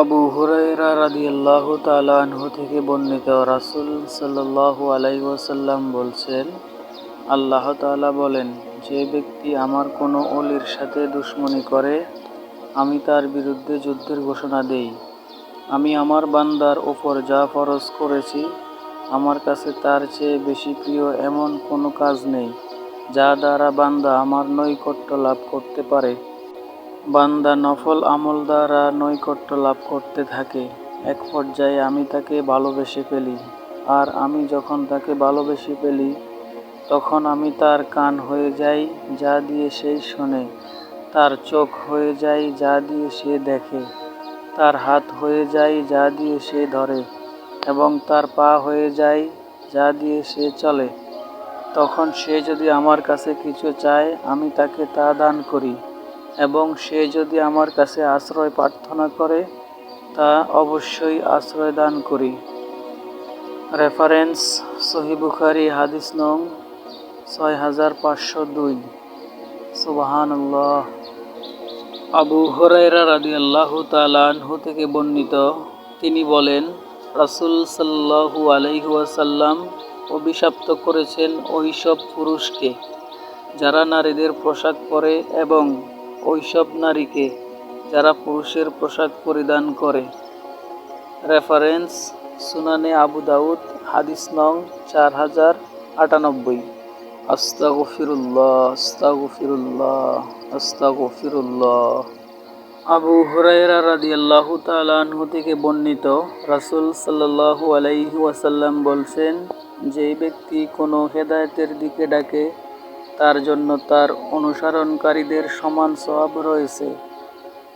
আবু হুরাইরা রাদিয়াল্লাহু তাআলা আনহু থেকে বর্ণিত রাসূল সাল্লাল্লাহু আলাইহি ওয়াসাল্লাম বলছেন, আল্লাহ তাআলা বলেন, যে ব্যক্তি আমার কোনো অলির সাথে দুশমনি করে, আমি তার বিরুদ্ধে যুদ্ধের ঘোষণা দেই। আমি আমার বান্দার ওপর যা ফরজ করেছি, আমার কাছে তার চেয়ে বেশি প্রিয় এমন কোনো কাজ নেই, যা দ্বারা বান্দা আমার নৈকট্য লাভ করতে পারে। বান্দা নফল আমল দ্বারা নৈকট্য লাভ করতে থাকে। এক পর্যায়ে আমি তাকে ভালোবেসে ফেলি। আর আমি যখন তাকে ভালোবেসে ফেলি, তখন আমি তার কান হয়ে যাই, যা দিয়ে সে শোনে। তার চোখ হয়ে যাই, যা দিয়ে সে দেখে। তার হাত হয়ে যায় যা দিয়ে সে ধরে। এবং তার পা হয়ে যায় যা দিয়ে সে চলে। তখন সে যদি আমার কাছে কিছু চায়, আমি তাকে তা দান করি। এবং সে যদি আমার কাছে আশ্রয় প্রার্থনা করে, তা অবশ্যই আশ্রয় দান করি। রেফারেন্স, সহি বুখারি, হাদিস নং ছয় হাজার পাঁচশো দুই। সুবাহান্লাহ আবু হরাইরা রাদি আল্লাহ তালাহু থেকে বর্ণিত, তিনি বলেন, রাসুল সাল্লাহু আলাইহুয়াসাল্লাম অভিশাপ্ত করেছেন ওইসব পুরুষকে, যারা নারীদের পোশাক পরে এবং ওইসব নারীকে যারা পুরুষের পোশাক পরিধান করে। রেফারেন্স, সুনানে আবু দাউদ, হাদিস নং চার হাজার আটানব্বই। আস্তাগফিরুল্লাহ আস্তাগফিরুল্লাহ আস্তাগফিরুল্লাহ। আবু হুরাইরা রাদিয়াল্লাহু তাআলা আনহু থেকে বর্ণিত রাসূল সাল্লাল্লাহু আলাইহি ওয়াসাল্লাম বলছেন, যেই ব্যক্তি কোনো হেদায়েতের দিকে ডাকে তার জন্য তার অনুসরণকারীদের সমান সওয়াব রয়েছে।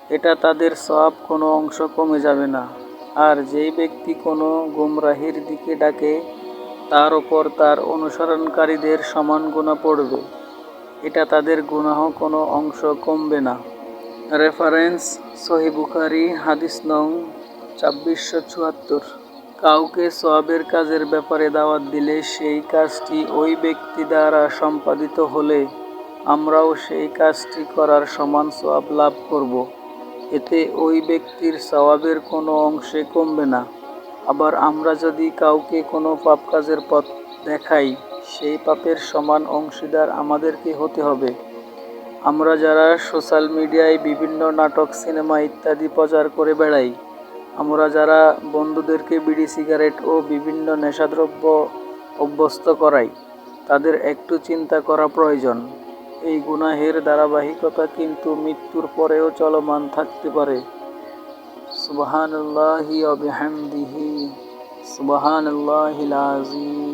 এটা তাদের সওয়াব কোনো অংশ কমে যাবে না। আর যেই ব্যক্তি কোনো গুমরাহির দিকে ডাকে, তার ওপর তার অনুসরণকারীদের সমান গুণা পড়বে। এটা তাদের গুনাহ কোনো অংশ কমবে না। রেফারেন্স সহি বুখারি, হাদিস নং ছাব্বিশশো চুয়াত্তর। কাউকে সবের কাজের ব্যাপারে দাওয়াত দিলে সেই কাজটি ওই ব্যক্তি দ্বারা সম্পাদিত হলে আমরাও সেই কাজটি করার সমান সওয়াব লাভ করব। এতে ওই ব্যক্তির সওয়াবের কোনো অংশে কমবে না। আবার আমরা যদি কাউকে কোনো পাপ কাজের পথ দেখাই, সেই পাপের সমান অংশীদার আমাদেরকে হতে হবে। আমরা যারা সোশ্যাল মিডিয়ায় বিভিন্ন নাটক, সিনেমা ইত্যাদি প্রচার করে বেড়াই আমরা যারা বন্ধুদেরকে বিড়ি, সিগারেট ও বিভিন্ন নেশাদ্রব্য অভ্যস্ত করাই, তাদের একটু চিন্তা করা প্রয়োজন। এই গুনাহের ধারাবাহিকতা কিন্তু মৃত্যুর পরেও চলমান থাকতে পারে। সুবহানাল্লাহি ওয়া বিহামদিহি আজিম